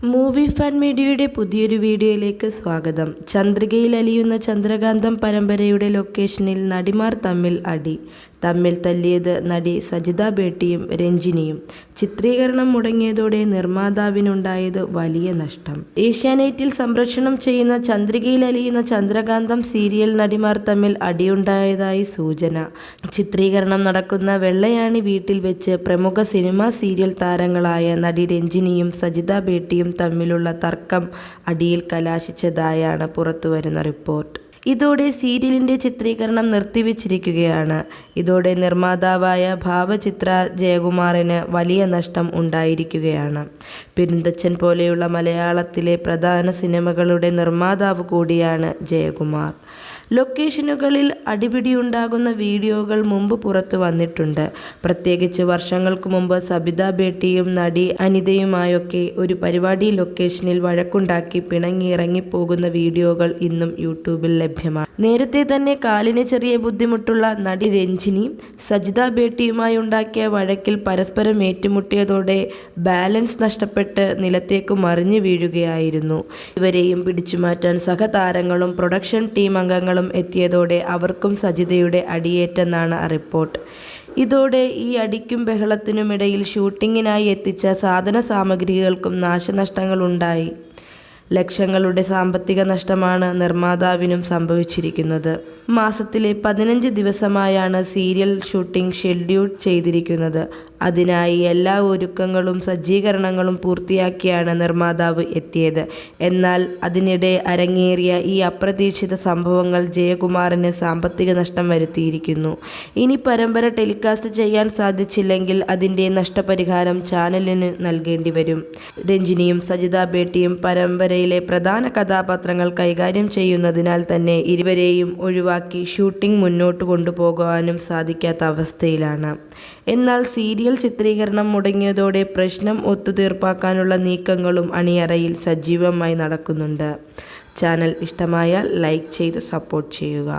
Movie fan മീഡിയയുടെ പുതിയൊരു വീഡിയോയിലേക്ക് സ്വാഗതം. ചന്ദ്രികയിൽ അലിയുന്ന ചന്ദ്രകാന്തം പരമ്പരയുടെ ലൊക്കേഷനിൽ നടിമാർ തമ്മിൽ അടി. തമ്മിൽ തല്ലിയത് നടി സജിത ബേട്ടിയും രഞ്ജിനിയും. ചിത്രീകരണം മുടങ്ങിയതോടെ നിർമ്മാതാവിനുണ്ടായത് വലിയ നഷ്ടം. ഏഷ്യാനെറ്റിൽ സംപ്രേഷണം ചെയ്യുന്ന ചന്ദ്രികയിൽ അലിയുന്ന ചന്ദ്രകാന്തം സീരിയൽ നടിമാർ തമ്മിൽ അടിയുണ്ടായതായി സൂചന. ചിത്രീകരണം നടക്കുന്ന വെള്ളയാണി വീട്ടിൽ വെച്ച് പ്രമുഖ സിനിമാ സീരിയൽ താരങ്ങളായ നടി രഞ്ജിനിയും സജിത ബേട്ടിയും തമ്മിലുള്ള തർക്കം അടിയിൽ കലാശിച്ചതായാണ് പുറത്തുവരുന്ന റിപ്പോർട്ട്. ഇതോടെ സീരിയലിന്റെ ചിത്രീകരണം നിർത്തിവച്ചിരിക്കുകയാണ്. ഇതോടെ നിർമ്മാതാവായ ഭാവചിത്ര ജയകുമാറിന് വലിയ നഷ്ടം ഉണ്ടായിരിക്കുകയാണ്. പെരുന്തച്ഛൻ പോലെയുള്ള മലയാളത്തിലെ പ്രധാന സിനിമകളുടെ നിർമ്മാതാവ് കൂടിയാണ് ജയകുമാർ. ലൊക്കേഷനുകളിൽ അടിപിടിയുണ്ടാകുന്ന വീഡിയോകൾ മുമ്പ് പുറത്തു വന്നിട്ടുണ്ട്. പ്രത്യേകിച്ച് വർഷങ്ങൾക്ക് മുമ്പ് സബിത ബേട്ടിയും നടി അനിതയുമായൊക്കെ ഒരു പരിപാടി ലൊക്കേഷനിൽ വഴക്കുണ്ടാക്കി പിണങ്ങി ഇറങ്ങിപ്പോകുന്ന വീഡിയോകൾ ഇന്നും യൂട്യൂബിൽ ലഭ്യമാണ്. നേരത്തെ തന്നെ കാലിന് ചെറിയ ബുദ്ധിമുട്ടുള്ള നടി രഞ്ജിനി സജിത ബേട്ടിയുമായി ഉണ്ടാക്കിയ വഴക്കിൽ പരസ്പരം ഏറ്റുമുട്ടിയതോടെ ബാലൻസ് നഷ്ടപ്പെട്ട് നിലത്തേക്ക് മറിഞ്ഞു വീഴുകയായിരുന്നു. ഇവരെയും പിടിച്ചുമാറ്റാൻ സഹതാരങ്ങളും പ്രൊഡക്ഷൻ ടീം അംഗങ്ങളും എത്തിയതോടെ അവർക്കും സജിതയുടെ അടിയേറ്റെന്നാണ് റിപ്പോർട്ട്. ഇതോടെ ഈ അടിക്കും ബഹളത്തിനുമിടയിൽ ഷൂട്ടിങ്ങിനായി എത്തിച്ച സാധന സാമഗ്രികൾക്കും നാശനഷ്ടങ്ങളുണ്ടായി. ലക്ഷങ്ങളുടെ സാമ്പത്തിക നഷ്ടമാണ് നിർമ്മാതാവിനും സംഭവിച്ചിരിക്കുന്നത്. മാസത്തിലെ പതിനഞ്ച് ദിവസമായാണ് സീരിയൽ ഷൂട്ടിംഗ് ഷെഡ്യൂൾ ചെയ്തിരിക്കുന്നത്. അതിനായി എല്ലാ ഒരുക്കങ്ങളും സജ്ജീകരണങ്ങളും പൂർത്തിയാക്കിയാണ് നിർമ്മാതാവ് എത്തിയത്. എന്നാൽ അതിനിടെ അരങ്ങേറിയ ഈ അപ്രതീക്ഷിത സംഭവങ്ങൾ ജയകുമാറിന് സാമ്പത്തിക നഷ്ടം വരുത്തിയിരിക്കുന്നു. ഇനി പരമ്പര ടെലികാസ്റ്റ് ചെയ്യാൻ സാധിച്ചില്ലെങ്കിൽ അതിന്റെ നഷ്ടപരിഹാരം ചാനലിന് നൽകേണ്ടി വരും. രഞ്ജിനിയും സജിത ബേട്ടിയും പരമ്പരയിലെ പ്രധാന കഥാപാത്രങ്ങൾ കൈകാര്യം ചെയ്യുന്നതിനാൽ തന്നെ ഇരുവരെയും ഒഴിവാക്കി ഷൂട്ടിംഗ് മുന്നോട്ട് കൊണ്ടുപോകാനും സാധിക്കാത്ത അവസ്ഥയിലാണ്. എന്നാൽ സീരിയൽ ചിത്രീകരണം മുടങ്ങിയതോടെ പ്രശ്നം ഒത്തുതീർപ്പാക്കാനുള്ള നീക്കങ്ങളും അണിയറയിൽ സജീവമായി നടക്കുന്നുണ്ട്. ചാനൽ ഇഷ്ടമായാൽ ലൈക്ക് ചെയ്ത് സപ്പോർട്ട് ചെയ്യുക.